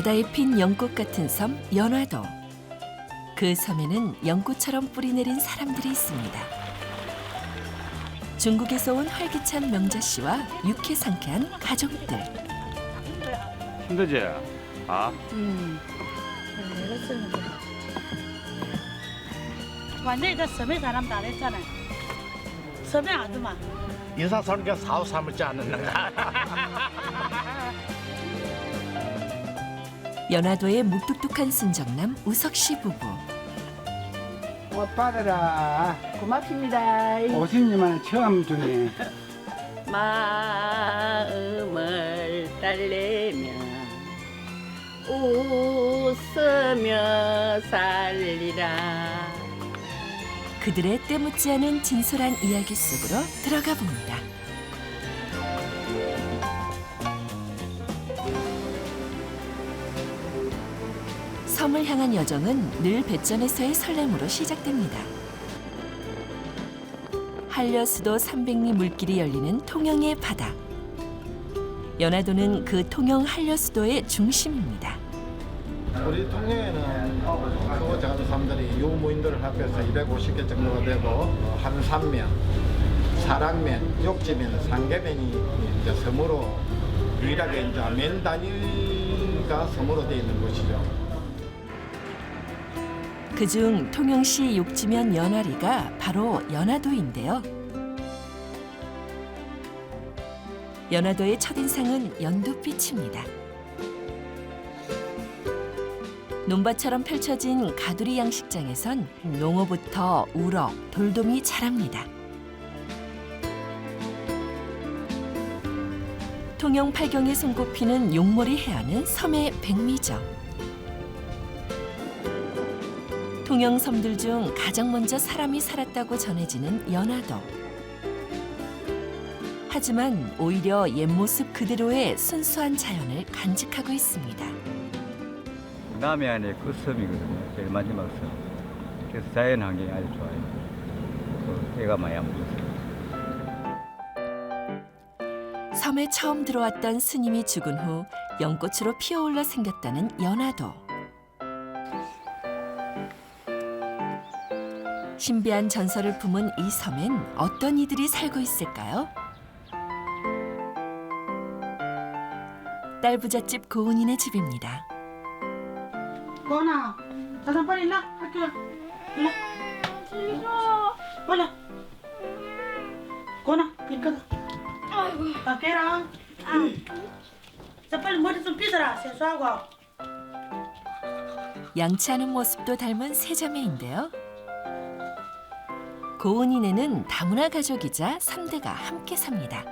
바다에 핀 연꽃 같은 섬 연화도. 그 섬에는 연꽃처럼 뿌리 내린 사람들이 있습니다. 중국에서 온 활기찬 명자 씨와 유쾌 상쾌한 가족들. 힘들지? 아, 음. 완전히 저 섬에 사람 다 됐잖아. 섬에 아줌마. 인사 서는 사후 삼을지 않는가. 연화도의 묵뚝뚝한 순정남 우석 씨 부부. 옷 받으라. 고맙습니다. 오십님만 처음 주네. 마음을 달래며 웃으며 살리라. 그들의 때묻지 않은 진솔한 이야기 속으로 들어가 봅니다. 섬을 향한 여정은 늘 배전에서의 설렘으로 시작됩니다. 한려수도 300리 물길이 열리는 통영의 바다. 연화도는 그 통영 한려수도의 중심입니다. 우리 통영에는 그 작은 섬들이 유무인들을 합해서 250개 정도가 되고 어, 한산면, 사랑면, 욕지면, 상계면이 이제 섬으로 유일하게 이제 면 단위가 섬으로 되어 있는 곳이죠. 그중 통영시 욕지면 연화리가 바로 연화도인데요. 연화도의 첫인상은 연두빛입니다. 논밭처럼 펼쳐진 가두리 양식장에선 농어부터 우럭, 돌돔이 자랍니다. 통영 팔경에 손꼽히는 용머리 해안은 섬의 백미죠. 통영 섬들 중 가장 먼저 사람이 살았다고 전해지는 연화도. 하지만 오히려 옛 모습 그대로의 순수한 자연을 간직하고 있습니다. 남해안의 그 섬이거든요. 제일 마지막 섬. 그래서 자연 환경이 아주 좋아요. 그 해가 많이 안 붙어요. 섬에 처음 들어왔던 스님이 죽은 후 연꽃으로 피어올라 생겼다는 연화도. 신비한 전설을 품은 이 섬엔 어떤 이들이 살고 있을까요? 딸 부잣집 고은이네 집입니다. 고나. 자장 빨리 일라. 학교. 일라. 싫어. 빨리. 고나. 이거다. 아이고. 아, 깨라. 자, 빨리 머리 좀 빗어라. 세수하고. 양치 하는 모습도 닮은 세자매인데요. 고은이네는 다문화 가족이자 삼대가 함께 삽니다.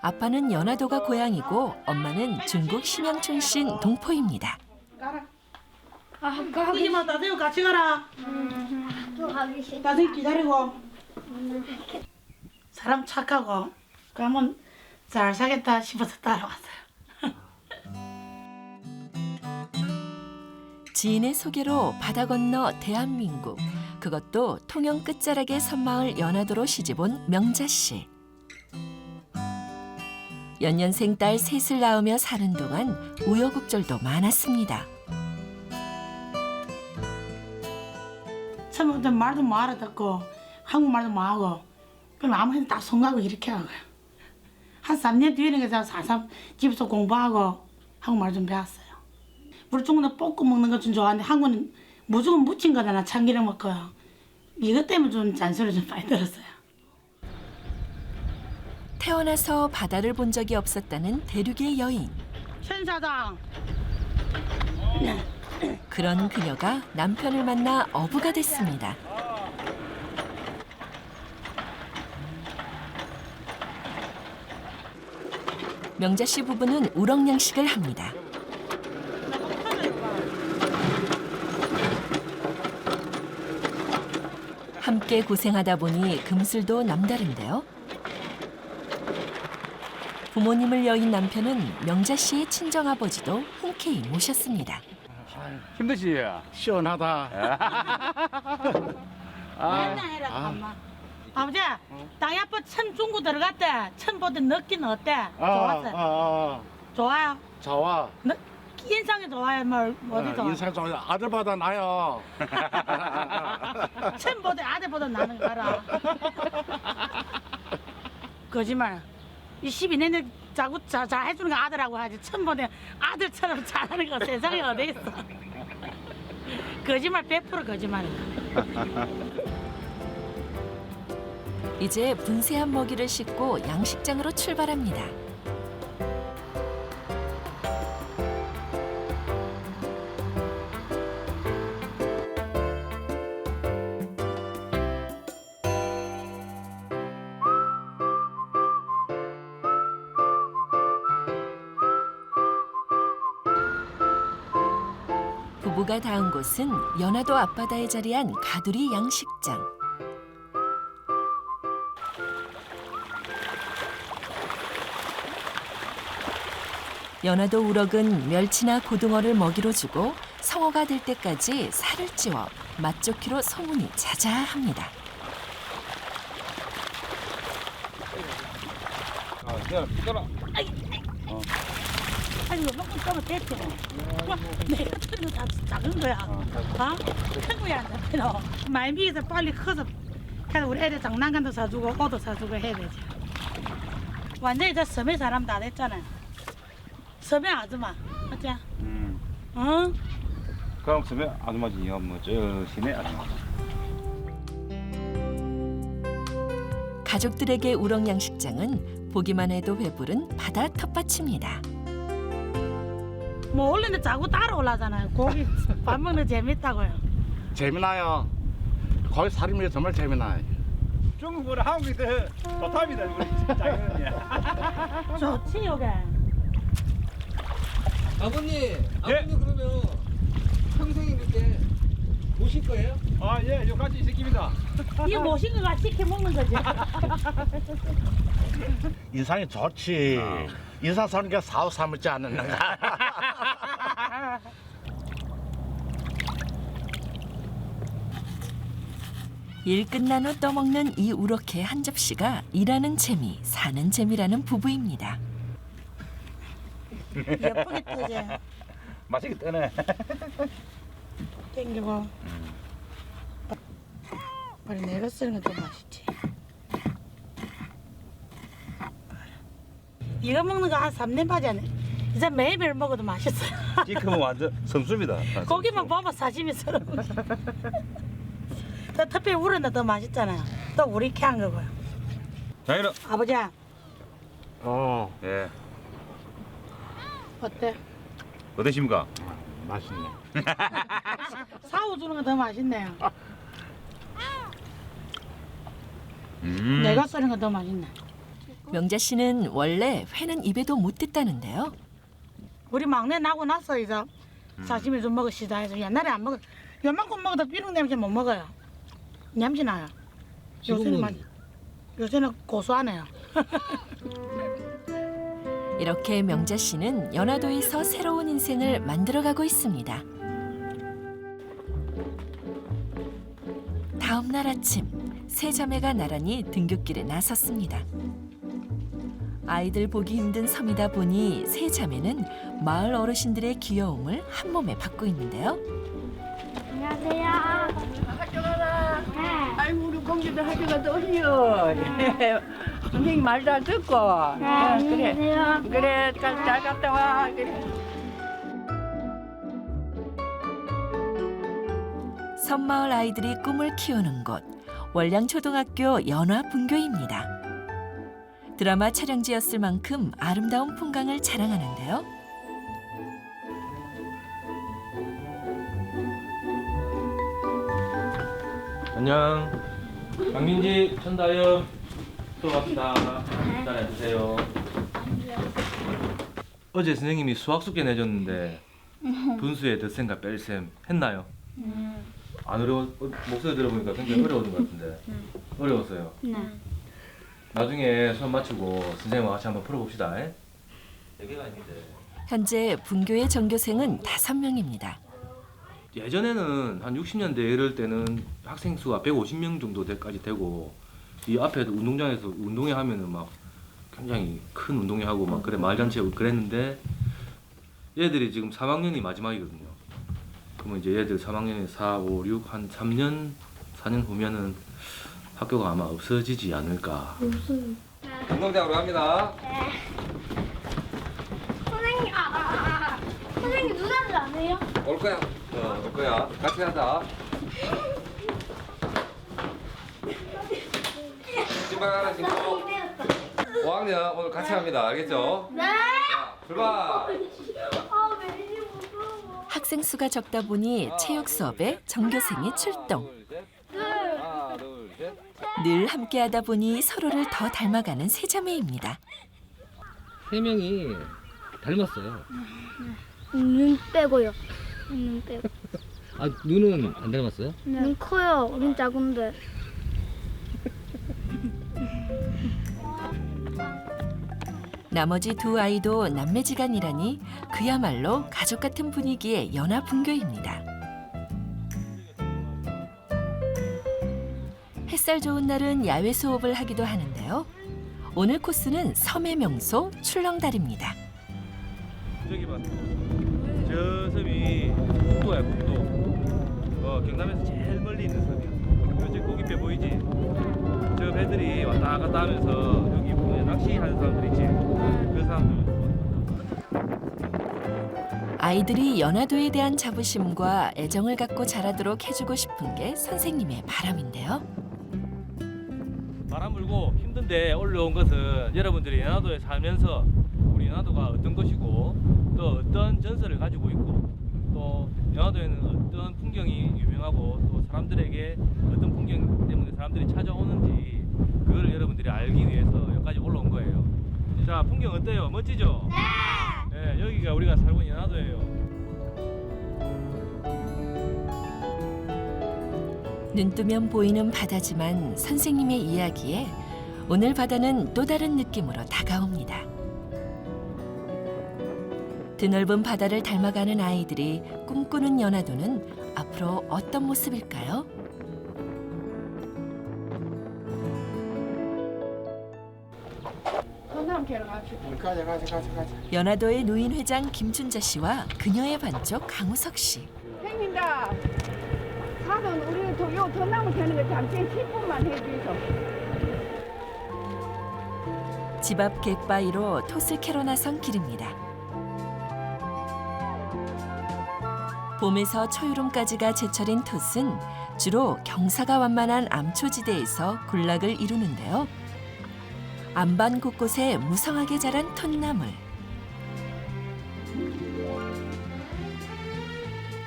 아빠는 연화도가 고향이고 엄마는 중국 심양촌 신 동포입니다. 가라. 이지마 나대고 같이 가라. 나중에 기다리고. 사람 착하고 그러면 잘 사겠다 싶어서 따라왔어요. 지인의 소개로 바다 건너 대한민국 그것도 통영 끝자락의 섬마을 연화도로 시집온 명자 씨. 연년생 딸 셋을 낳으며 사는 동안 우여곡절도 많았습니다. 처음부터 말도 못 알아듣고 한국말도 못 하고 그럼 아무나 딱 손가고 이렇게 하고요. 한 3년 뒤에는 그래서 사삼 집에서 공부하고 한국말 좀 배웠어요. 우리 중국은 볶고 먹는 거좀 좋아하는데 한국은 무조건 무친 거잖아 참기름 먹고요. 이것 때문에 좀 잔소리 좀 많이 들었어요. 태어나서 바다를 본 적이 없었다는 대륙의 여인. 천 사장 그런 그녀가 남편을 만나 어부가 됐습니다. 명자 씨 부부는 우럭 양식을 합니다. 함께 고생하다 보니 금슬도 남다른데요. 부모님을 여인 남편은 명자 씨의 친정 아버지도 흔쾌히 모셨습니다. 힘드지? 시원하다. 맨날 해라 엄마. 아버지 땅이 아빠 천 중구 들어갔대. 천 보던 느끼는 어때? 아, 좋았어. 아, 아, 좋아요. 좋아. 느, 인상이 좋아요, 뭐 어디도. 인상 좋아요. 아들보다 나요. 챔보다 아들보다 나는 거라. 거짓말. 이 12년째 자꾸 자, 잘 해주는 거 아들하고 하지. 챔보다 아들처럼 잘하는 거 세상에 어디 있어. 거짓말 100% 거짓말이야. 이제 분쇄한 먹이를 싣고 양식장으로 출발합니다. 부부가 닿은 곳은 연화도 앞바다에 자리한 가두리 양식장. 연화도 우럭은 멸치나 고등어를 먹이로 주고 성어가 될 때까지 살을 찌워 맛 좋기로 소문이 자자합니다. 아니 뭐 먹고 떠면. 와, 내가 틀린 다 작은 거야. 어? 큰 거야, 너. 말미에서 빨리 커서 그래서 우리 애들 장난감도 사주고 옷도 사주고 해야 되지. 완전히 저 섬에 사람 다 됐잖아요. 섬에 아줌마, 맞지? 음. 어? 그럼 쓰면 아줌마지 뭐저 시내 아줌마. 가족들에게 우럭 양식장은 보기만 해도 배부른 바다 텃밭입니다. 뭐 원래는 자꾸 따라올라잖아요. 고기 밥 먹는 거 재밌다고요. 재미나요. 거기 살림이 정말 재미나요. 중국보다 한국이 더 좋답니다. 우리 장인이야. 좋지, 요게. 아버님, 아버님 그러면 평생 이렇게 모실 거예요? 아 예, 요까지 이 새끼입니다. 이 모신 거가 시켜 먹는 거지. 인상이 좋지. 인상 쓰는 게 사후 삼을지 않는가. 일 끝난 후 떠먹는 이 우럭회 한 접시가 일하는 재미, 사는 재미라는 부부입니다. 뜨지. 맛있게 뜨네. 땡기고. 빨리 내가 쓰는 게 더 맛있지. 이거 먹는 거 한 3년 빠지 안 해. 이제 매일매일 먹어도 맛있어요. 지금은 완전 성수입니다. 고기만 보면 사시미처럼. 더 특별히 우려는 더 맛있잖아요. 또 우리 이렇게 한 거고요. 장인은 아버지, 어, 예. 어때? 어떠십니까? 맛있네. 사오주는 거 더 맛있네요. 음. 내가 쓰는 거 더 맛있네. 명자 씨는 원래 회는 입에도 못 댔다는데요. 우리 막내 나고 나서 이제 사시미 좀 먹읍시다 해서 옛날에 안 먹어. 요만큼 먹어도 비름 냄새 못 먹어요. 냄새 나요. 요새는 많이, 요새는 고소하네요. 이렇게 명자 씨는 연화도에서 새로운 인생을 만들어가고 있습니다. 다음 날 아침 세 자매가 나란히 등굣길에 나섰습니다. 아이들 보기 힘든 섬이다 보니 세 자매는 마을 어르신들의 귀여움을 한 몸에 받고 있는데요. 아이고 우리 공주도 학교 가도 오시오. 선생님 말잘 듣고. 네, 그래. 그래 잘, 잘 갔다 와. 그래. 섬마을 아이들이 꿈을 키우는 곳 월량초등학교 연화분교입니다. 드라마 촬영지였을 만큼 아름다운 풍광을 자랑하는데요. 안녕. 강민지, 천다영. 또 갑시다. 따라해주세요. 어제 선생님이 수학 숙제 내줬는데 분수에 덧셈과 뺄셈 했나요? 안 어려워 어, 목소리 들어보니까 굉장히 어려웠던 것 같은데 어려웠어요. 나중에 수업 마치고 선생님과 같이 한번 풀어봅시다. 에? 얘기가 아닌데. 현재 분교의 전교생은 다섯 명입니다. 예전에는 한 60년대 이럴 때는 학생 수가 150명 정도까지 되고 이 앞에 운동장에서 운동회 하면은 막 굉장히 큰 운동회 하고 막 그래 마을 잔치 하고 그랬는데 얘들이 지금 3학년이 마지막이거든요. 그러면 이제 얘들 3학년이 4, 5, 6, 한 3년, 4년 후면은 학교가 아마 없어지지 않을까. 운동장으로 갑니다. 선생님, 아, 아, 아, 아. 선생님 누나들 안 해요? 올 거야. 어, 올 거야. 같이 하자. 신발 하나 신고. 5학년 오늘 같이 합니다. 알겠죠? 네. 자, 출발. 아. 학생 수가 적다 보니 체육 수업에 전교생이 출동. 하나, 둘, 셋. 늘 함께하다 보니 서로를 더 닮아가는 세 자매입니다. 세 명이 닮았어요. 눈 빼고요. 눈 빼고. 아, 눈은 안 닮았어요? 눈 커요. 우린 작은데. 나머지 두 아이도 남매지간이라니 그야말로 가족 같은 분위기의 연화 분교입니다. 햇살 좋은 날은 야외 수업을 하기도 하는데요. 오늘 코스는 섬의 명소 출렁다리입니다. 저기 봐. 저 섬이 국도야 국도. 어 경남에서 제일 멀리 있는 섬이야. 요즘 고깃배 보이지? 저 배들이 왔다 갔다 하면서 여기 보면 낚시하는 사람들 있지? 그 사람들. 아이들이 연화도에 대한 자부심과 애정을 갖고 자라도록 해주고 싶은 게 선생님의 바람인데요. 바람 불고 힘든데 올라온 것은 여러분들이 연화도에 살면서 우리 연화도가 어떤 것이고 또 어떤 전설을 가지고 있고 또 연화도에는 어떤 풍경이 유명하고 또 사람들에게 어떤 풍경 때문에 사람들이 찾아오는지 그거를 여러분들이 알기 위해서 여기까지 올라온 거예요. 자 풍경 어때요? 멋지죠? 네. 네 여기가 우리가 살고 있는 연화도예요. 눈 뜨면 보이는 바다지만 선생님의 이야기에 오늘 바다는 또 다른 느낌으로 다가옵니다. 드넓은 바다를 닮아가는 아이들이 꿈꾸는 연화도는 앞으로 어떤 모습일까요? 전남 캐러 갑시다. 가자 가자 가자 가자. 연화도의 노인 회장 김춘자 씨와 그녀의 반쪽 강우석 씨. 형님다. 사돈 우리 도, 요 전남을 캐는 거 잠시 10분만 해주이소. 집 앞 갯바위로 캐러 나선 길입니다. 봄에서 초여름까지가 제철인 톳은 주로 경사가 완만한 암초지대에서 군락을 이루는데요. 안반 곳곳에 무성하게 자란 톳나물.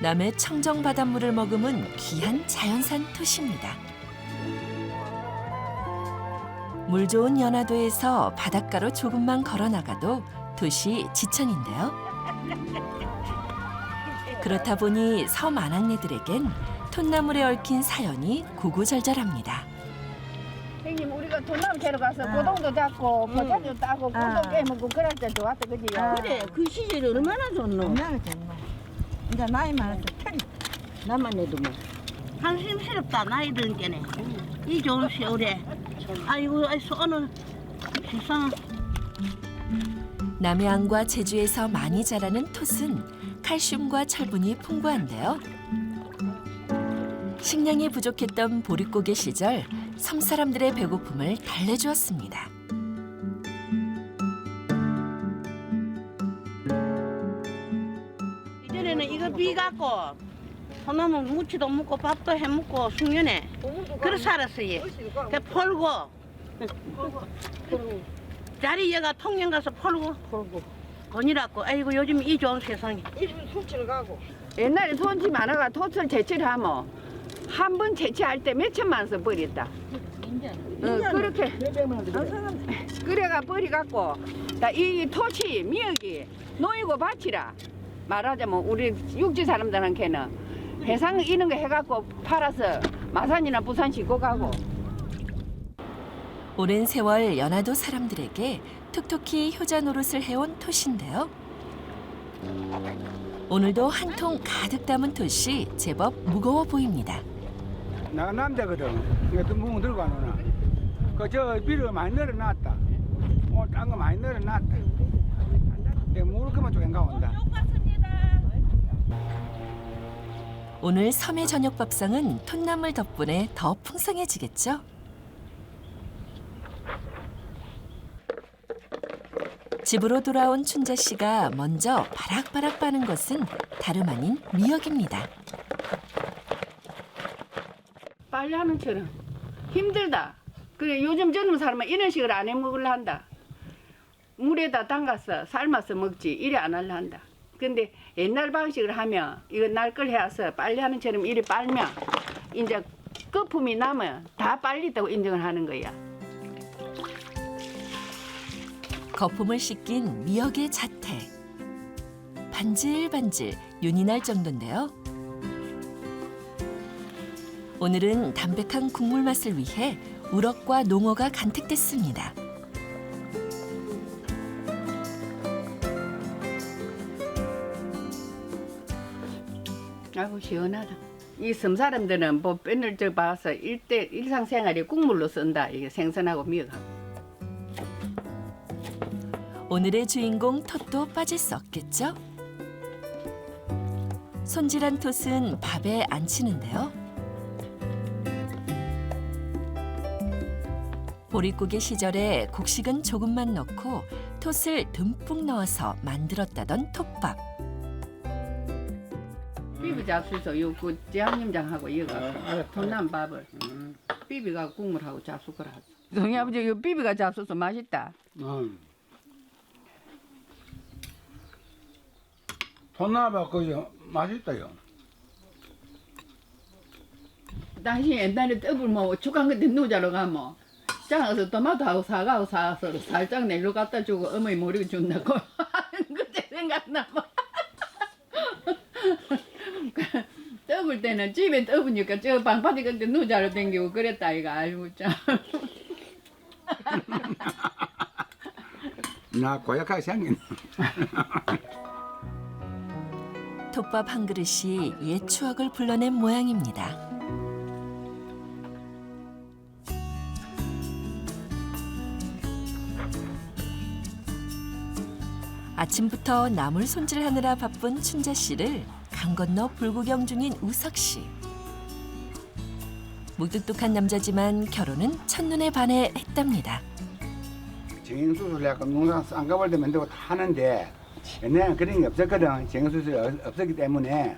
남의 청정 바닷물을 머금은 귀한 자연산 톳입니다. 물 좋은 연화도에서 바닷가로 조금만 걸어 나가도 도시 지천인데요. 그렇다 보니 섬 안악내들에겐 톳나물에 얽힌 사연이 구구절절합니다. 형님 우리가 전남 캐러 가서 고동도 잡고 포자도 따고 꿀도 깨먹고 그럴 때 좋았다 그지요? 그래 그 시절이 얼마나 좋노 얼마나 좋노 이제 나이 많아서 편히 나만 해도 뭐. 한심스럽다 나이 든 게네 이 좋은 세월에. 아이고 아이 손은 세상. 남해안과 제주에서 많이 자라는 톳은 칼슘과 철분이 풍부한데요. 식량이 부족했던 보릿고개 시절 섬 사람들의 배고픔을 달래주었습니다. 비 갖고 소나무 무치도 먹고 밥도 해 먹고 숙련해 그래 살았어요 그 펄고. 자리 얘가 통영 가서 펄고. 펄고. 건이라고. 아이고 요즘 이 좋은 세상에 옛날에 돈지 많아가 토틀 채취하면 한번 채취할 때 몇 천만 원 버렸다. 어, 그렇게. 그래가 버리갖고. 이 토치 미역이 놓이고 바치라 말하자면 우리 육지 사람들한테는 해상 이런 거 해갖고 팔아서 마산이나 부산 싣고 가고 오랜 세월 연화도 사람들에게 톡톡히 효자 노릇을 해온 톳인데요. 오늘도 한 통 가득 담은 톳이 제법 무거워 보입니다. 나 남자거든. 이거 또뭉 들고 안 오나. 그저 비를 많이 늘어놨다. 오늘 딴거 많이 늘어놨다. 내가 모를 것만 좀 행가 온다. 오늘 섬의 저녁 밥상은 톳나물 덕분에 더 풍성해지겠죠? 집으로 돌아온 춘자 씨가 먼저 바락바락 빠는 것은 다름 아닌 미역입니다. 빨리 하는 처럼 힘들다. 그래 요즘 젊은 사람은 이런 식으로 안 해 먹으려 한다. 물에다 담가서 삶아서 먹지 이래 안 하려 한다. 근데 옛날 방식을 하면 이거 날걸 해서 빨리 하는 처럼 이래 빨면 이제 거품이 나면 다 빨리다고 인정을 하는 거야. 거품을 씻긴 미역의 자태. 반질반질 윤이 날 정도인데요. 오늘은 담백한 국물 맛을 위해 우럭과 농어가 간택됐습니다. 아이고 시원하다. 이 섬 사람들은 뭐 뼈를 저 봐서 일대 일상생활에 국물로 쓴다. 이게 생선하고 미역하고. 오늘의 주인공 톳도 빠질 수 없겠죠? 손질한 톳은 밥에 안 치는데요. 보릿고개 시절에 곡식은 조금만 넣고 톳을 듬뿍 넣어서 만들었다던 톳밥. 비비 잡수서 요그 재학님장하고 이거 돈난 밥을 비비가 국물하고 잡수걸 하죠. 동희 아버지 요 비비가 잡수서 맛있다. 응. 손나봐 그죠 맛있다요. 당신 옛날에 떡을 뭐 축한 그때 누자로 가면 장에서 토마토하고 사과하고 사서 살짝 내로 갖다 주고 어머니 모르게 준다고 그때 생각나 뭐. 떡을 때는 집에 떡으니까 저 방파제 그때 누자로 댕기고 그랬다 이거 아이고 참. 나 고약하게 생긴. 톱밥 한 그릇이 옛 추억을 불러낸 모양입니다. 아침부터 나물 손질하느라 바쁜 춘자 씨를 강 건너 불구경 중인 우석 씨. 무뚝뚝한 남자지만 결혼은 첫눈에 반해 했답니다. 정수술 약간 농사 쌍꺼풀도 만들고 다 하는데 옛날에는 그런 게 없었거든. 정수술이 없- 없었기 때문에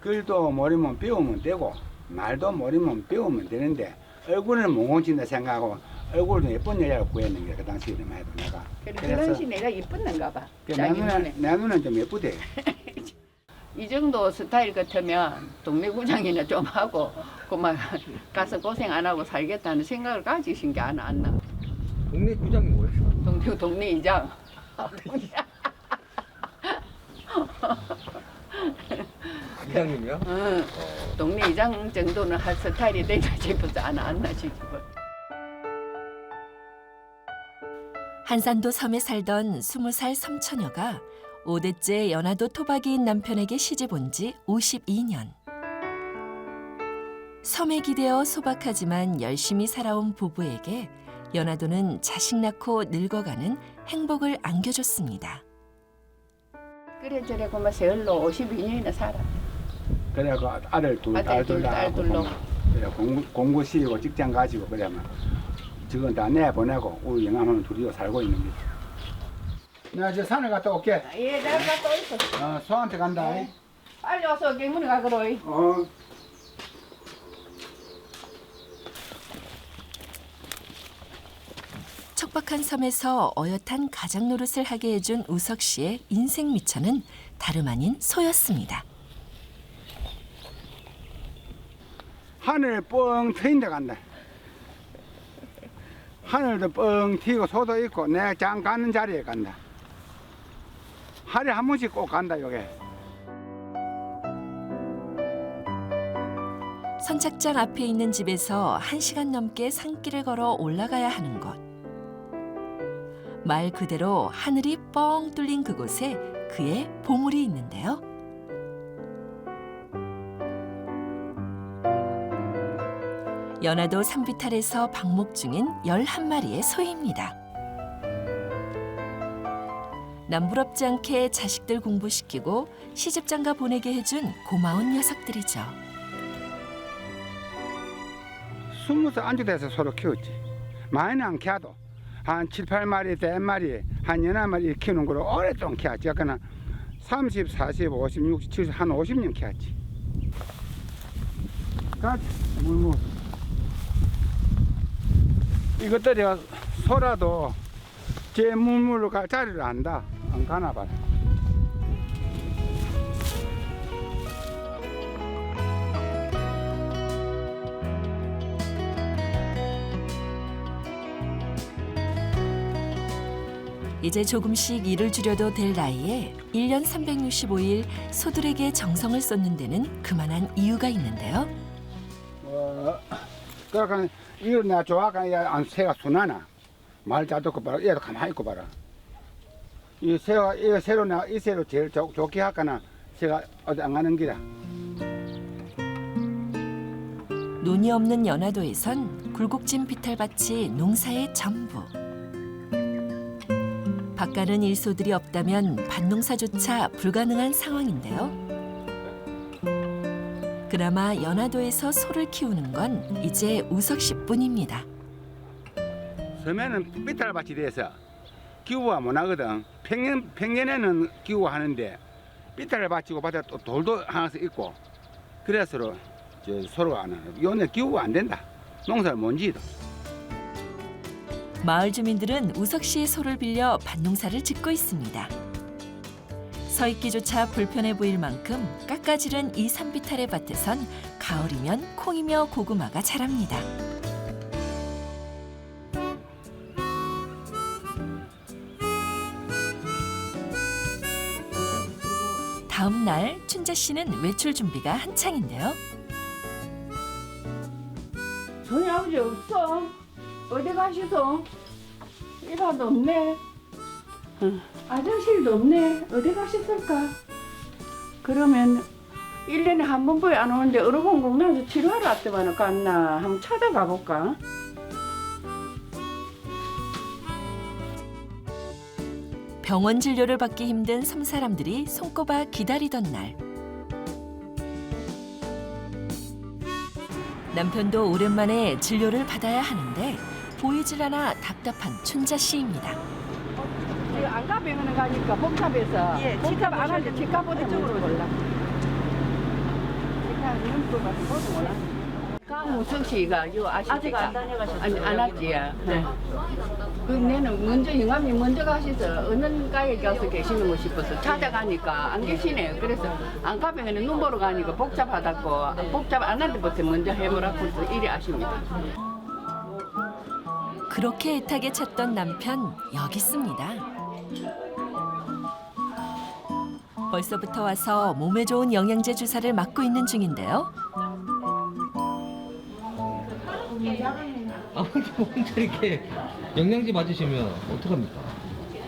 글도 모르면 배우면 되고 말도 모르면 배우면 되는데 얼굴은 몽롱진다 생각하고 얼굴도 예쁜 여자를 구했는 게 그 당시에는 해도 내가. 그 당시 내가 이쁜가 봐. 내 자기 눈에 눈에. 내 눈은 좀 예쁘대. 이 정도 스타일 같으면 동네 구장이나 좀 하고 그만 가서 고생 안 하고 살겠다는 생각을 가지신 게안 왔나. 동네 구장이 뭐예요? 동네 동네 이장. 이장님이요? 응. 동네 이장 정도는 할 스타일이 되나 싶어서 안 왔나 싶어. 한산도 섬에 살던 스무 살 섬처녀가 5대째 연하도 토박이인 남편에게 시집 온 지 52년. 섬에 기대어 소박하지만 열심히 살아온 부부에게 연하도는 자식 낳고 늙어가는 행복을 안겨줬습니다. 그래 저래 그만 세월로 52년이나 살아. 그래갖고 아들 둘, 아들 딸 둘, 둘, 딸 낳고 둘로. 그래 공부 공부 시키고 직장 가지고 그러면 지금 다 내보내고 우리 영암하면 둘이서 살고 있는 거지. 내가 저 산에 갔다 올게. 예, 내가 또 있어. 어, 소한테 간다. 빨리 와서 경문에 가거라. 어. 척박한 섬에서 어엿한 가장 노릇을 하게 해준 우석 씨의 인생 미천은 다름 아닌 소였습니다. 하늘 뻥 트인 데 간다. 하늘도 뻥 튀고 소도 있고 내가 장 가는 자리에 간다. 하루에 한 번씩 꼭 간다 요게. 선착장 앞에 있는 집에서 한시간 넘게 산길을 걸어 올라가야 하는 곳. 말 그대로 하늘이 뻥 뚫린 그곳에 그의 보물이 있는데요. 연화도 산비탈에서 방목 중인 11마리의 소입니다. 남부럽지 않게 자식들 공부시키고 시집장가 보내게 해준 고마운 녀석들이죠. 스무 살 안주돼서 서로 키웠지. 많이는 안 키워도 한 7, 8마리, 대 마리, 한 여덟 마리 키우는 거로 오랫동안 키웠지. 약간 30, 40, 50, 60, 70, 한 50년 키웠지. 가, 물, 물. 이것들이 소라도 제 물물로 갈 자리를 안다. 안 가나 봐라. 이제 조금씩 일을 줄여도 될 나이에 1년 365일 소들에게 정성을 쏟는 데는 그만한 이유가 있는데요. 어, 그러니까 이거 내가 좋아하니까 새가 순하나 말 잘 듣고 봐라 얘도 가만히 있고 봐라 이 새가 이거 새로 내가 이 새로 제일 좋, 좋게 할까나 새가 어디 안 가는 기라 논이 없는 연화도에선 굴곡진 비탈밭이 농사의 전부. 밭가는 일소들이 없다면 밭농사조차 불가능한 상황인데요. 그나마 연화도에서 소를 키우는 건 이제 우석 씨뿐입니다. 섬에는 삐탈밭이 돼서 기후가 못 하거든 평년, 평년에는 기후가 하는데 삐탈밭이고 밭에 또 돌도 하나씩 있고 그래서 저 서로가 안 하는 요새 기후가 안 된다 농사를 못 지도 마을 주민들은 우석 씨의 소를 빌려 밭농사를 짓고 있습니다. 서 있기조차 불편해 보일 만큼 깎아지른 이 산비탈의 밭에선 가을이면 콩이며 고구마가 자랍니다. 다음 날 춘자 씨는 외출 준비가 한창인데요. 저희 아버지 없어. 어디 가시소? 이라도 없네. 응. 아저씨도 없네. 어디 가셨을까? 그러면 1년에 한 번밖에 안 오는데 어느 공공나서 치료하러 왔더만 갔나? 한번 찾아가 볼까? 병원 진료를 받기 힘든 섬 사람들이 손꼽아 기다리던 날. 남편도 오랜만에 진료를 받아야 하는데 보이질 않아 답답한 춘자 씨입니다. 그 안가병원에 가니까 복잡해서 예, 복잡 안 하는데 치과보다 먼저 몰라. 치과 눈도 가서 보도 몰라. 강우석 씨가 요? 아직 안 다녀가셨어요, 아니 안 왔지야. 네. 그 내는 먼저 영감이 먼저 가셔서 어느 가에 가서 계시는 거 싶어서 찾아가니까 안 계시네요. 그래서 안가병원에 눈 보러 가니까 복잡하다고 복잡 안 하는 데부터 먼저 해보라고 해서 이리 아십니다. 그렇게 애타게 찾던 남편 여기 있습니다. 벌써부터 와서 몸에 좋은 영양제 주사를 맞고 있는 중인데요. 아무튼 혼자 이렇게 영양제 맞으시면 어떡합니까?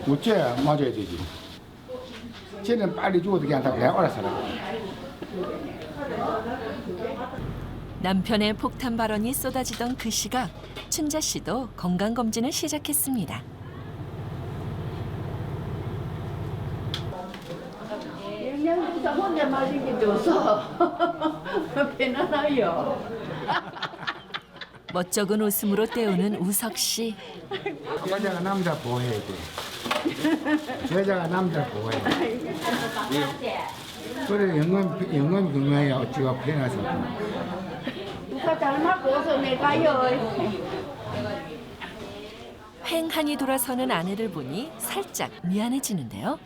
어째 맞아야 되지 쟤는 빨리 죽어도 괜찮다고 내가 알아서 하라고 남편의 폭탄 발언이 쏟아지던 그 시각 춘자 씨도 건강 검진을 시작했습니다. 영양주사 혼자 마신 게 줘서 배나나요. 멋쩍은 웃음으로 때우는 우석 씨. 여자가 남자 보호해야 돼 여자가 남자 보호해 그래 영감 영감 중요해야 어찌가 편해서 누가 잘 맞고 어서 내가요. 횡하니 돌아서는 아내를 보니 살짝 미안해지는데요.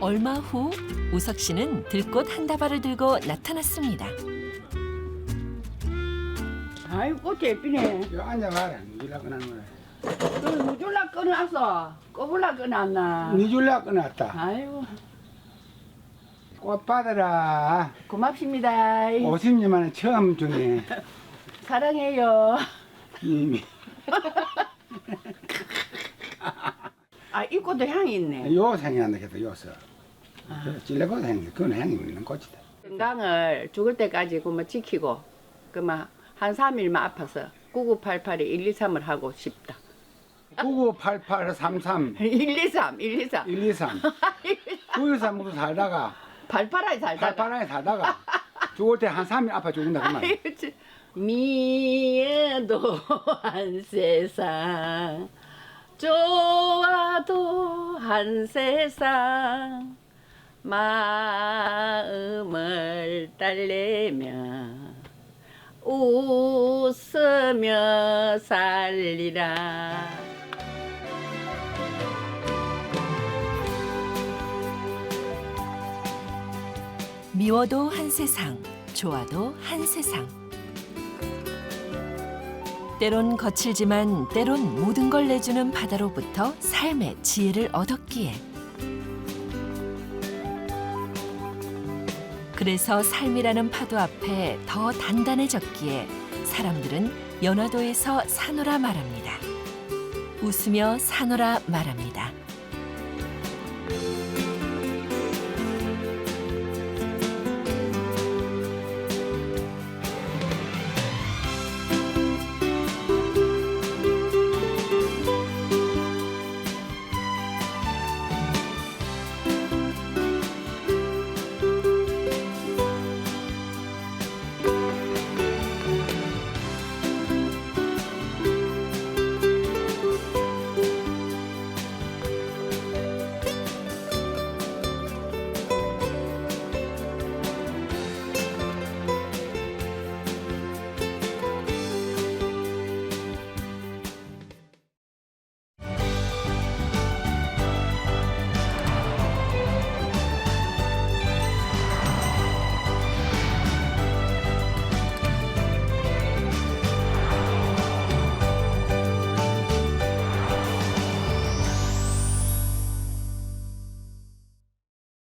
얼마 후 우석 씨는 들꽃 한 다발을 들고 나타났습니다. 아이 꽃이 예쁘네. 여 앉아봐라 니줄라 끊는 거야 그 무줄라 끊어놨어. 꼬불라 끊어놨나. 니줄라 끊었다 아이고 꽃 받아라 고맙습니다. 50년 만에 처음 주네 사랑해요. 이미 아 이 꽃도 향이 있네. 요 생이 난다 해서 요서 찔레꽃 향이 그건 향이 있는 꽃이다 건강을 죽을 때까지 그만 지키고 그만 한 3일만 아파서 9988에 123을 하고 싶다. 9988 33 123, 123. 123 913으로 살다가 88에 살다가. 88안에 살다가 죽을 때 한 3일 아파 죽는다 그 말. 참. 미에도 한 세상 좋아도 한 세상 마음을 달래며 웃으며 살리라 미워도 한 세상, 좋아도 한 세상. 때론 거칠지만 때론 모든 걸 내주는 바다로부터 삶의 지혜를 얻었기에. 그래서 삶이라는 파도 앞에 더 단단해졌기에 사람들은 연화도에서 사노라 말합니다. 웃으며 사노라 말합니다.